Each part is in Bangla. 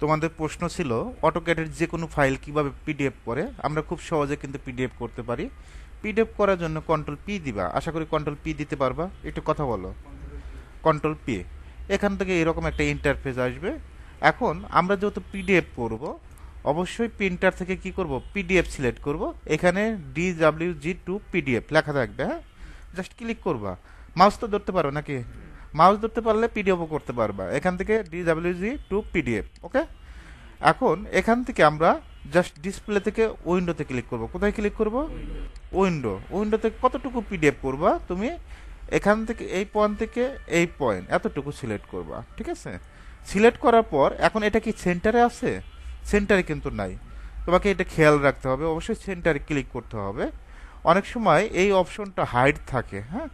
তোমাদের প্রশ্ন ছিল অটোক্যাডের যে কোনো ফাইল কীভাবে পিডিএফ করে? আমরা খুব সহজে কিন্তু পিডিএফ করতে পারি। পিডিএফ করার জন্য কন্ট্রোল পি দিবা। আশা করি কন্ট্রোল পি দিতে পারবা। একটু কথা বলো। কন্ট্রোল পি এখান থেকে এরকম একটা ইন্টারফেস আসবে। এখন আমরা যেহেতু পিডিএফ করব, অবশ্যই প্রিন্টার থেকে কি করব? পিডিএফ সিলেক্ট করব। এখানে D W G to PDF লেখা থাকবে হ্যাঁ? জাস্ট ক্লিক করবা। মাউস তো ধরতে পারো নাকি? মাউস ধরতে পারলে পিডিএফও করতে পারবা। এখান থেকে D W G to PDF okay এখন এখান থেকে আমরা জাস্ট ডিসপ্লে থেকে উইন্ডোতে ক্লিক করব। কোথায় ক্লিক করব? উইন্ডো উইন্ডোতে কতটুকু পিডিএফ করবা? তুমি এখান থেকে এই পয়েন্ট থেকে এই পয়েন্ট এতটুকু সিলেক্ট করবা, ঠিক আছে? সিলেক্ট করার পর, এখন এটা কি সেন্টারে আছে? সেন্টারে কিন্তু নাই। তোমাকে এটা খেয়াল রাখতে হবে। অবশ্যই সেন্টারে ক্লিক করতে হবে। অনেক সময় এই অপশনটা হাইড থাকে হ্যাঁ?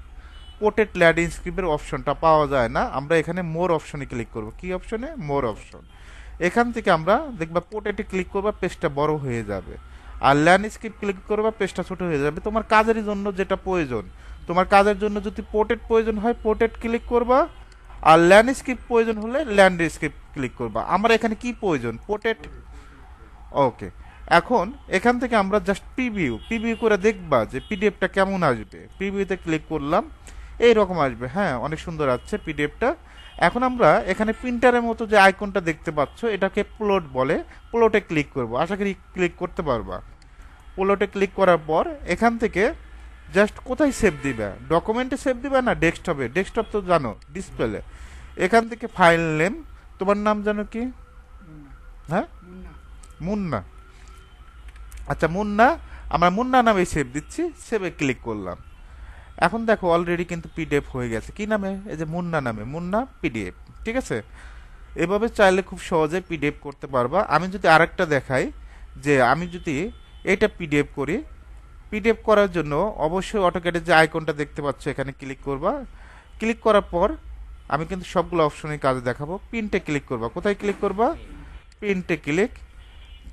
পোর্টেড ল্যাডিং স্ক্রিপ্টের অপশনটা পাওয়া যায় না। আমরা এখানে মোর অপশনে ক্লিক করব। কি অপশনে মোর অপশন এখান থেকে আমরা দেখবা পোর্টেটে ক্লিক করবা পেজটা বড় হয়ে যাবে। আর ল্যান্ড ল্যান্ডস্কেপ ক্লিক করবা পেজটা ছোট হয়ে যাবে। তোমার কাজের জন্য যেটা প্রয়োজন। তোমার কাজের জন্য যদি পোর্টেট প্রয়োজন হয় পোর্টেট ক্লিক করবা। আর ল্যান্ডস্কেপ প্রয়োজন হলে ল্যান্ডস্কেপ ক্লিক করবা। আমার এখানে কি প্রয়োজন? পোর্টেট ওকে এখন এখান থেকে আমরা জাস্ট প্রিভিউ প্রিভিউ করে দেখবা যে পিডিএফটা কেমন আসবে। প্রিভিউতে ক্লিক করলাম। এই রকম আসবে হ্যাঁ অনেক সুন্দর আসছে পিডিএফটা। এখন আমরা এখানে প্রিন্টারের মতো যে আইকনটা দেখতে পাচ্ছ এটাকে প্লট বলে প্লটে ক্লিক করব। আশা করি ক্লিক করতে পারবা। প্লটে ক্লিক করার পর এখান থেকে জাস্ট কোথায় সেভ দিবে? ডকুমেন্টে সেভ দিবে না ডেস্কটপে ডেস্কটপ তো জানো ডিসপ্লে এখান থেকে ফাইল নেম তোমার নাম জানো কি? হ্যাঁ? মুন্না। আচ্ছা মুন্না আমরা মুন্না নামে সেভ দিচ্ছি সেভে ক্লিক করলাম। এখন দেখো অলরেডি কিন্তু পিডিএফ হয়ে গেছে। কি নামে? এই যে মুন্না নামে। মুন্না পিডিএফ ঠিক আছে? এভাবে চাইলে খুব সহজে পিডিএফ করতে পারবা। আমি যদি আরেকটা দেখাই, যে আমি যদি এটা পিডিএফ করি পিডিএফ করার জন্য অবশ্যই অটোক্যাডের যে আইকনটা দেখতে পাচ্ছ, এখানে ক্লিক করবা। ক্লিক করার পর আমি কিন্তু সবগুলো অপশনের কাজে দেখাবো। প্রিন্টে ক্লিক করবা। কোথায় ক্লিক করবা? প্রিন্টে ক্লিক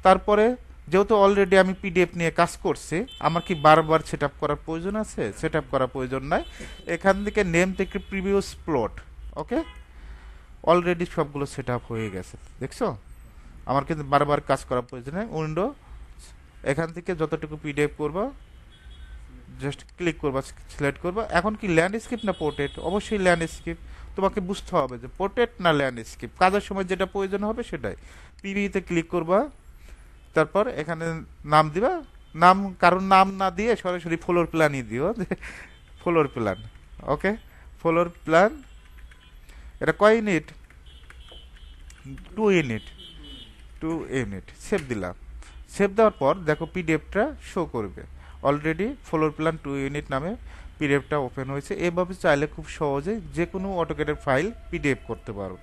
তারপরে যেহেতু অলরেডি আমি পিডিএফ নিয়ে কাজ করছি, আমার কি বারবার সেট করার প্রয়োজন আছে? সেট করার প্রয়োজন নাই। এখান থেকে নেম থেকে প্রিভিউস প্লট ওকে অলরেডি সবগুলো সেট হয়ে গেছে, দেখছ? আমার কিন্তু বারবার কাজ করার প্রয়োজন নেই। উইন্ডো এখান থেকে যতটুকু পিডিএফ করবা জাস্ট ক্লিক করবা সিলেক্ট করবা। এখন কি ল্যান্ডস্কেপ না পোর্ট্রেট অবশ্যই ল্যান্ডস্কেপ তোমাকে বুঝতে হবে যে পোর্ট্রেট না ল্যান্ডস্কেপ কাজের সময় যেটা প্রয়োজন হবে সেটাই। পিভিতে ক্লিক করবা। তারপর এখানে নাম দিবা, নাম কারণ নাম না দিয়ে সরাসরি ফ্লোর প্ল্যানই দিও floor plan okay floor plan এটা কয় unit two unit two unit save দিলাম। সেভ দেওয়ার পর দেখো পিডিএফটা শো করবে। Already floor plan two unit নামে পিডিএফটা ওপেন হয়েছে। এভাবে চাইলে খুব সহজে যে কোনো অটোকেটের ফাইল পিডিএফ করতে পারব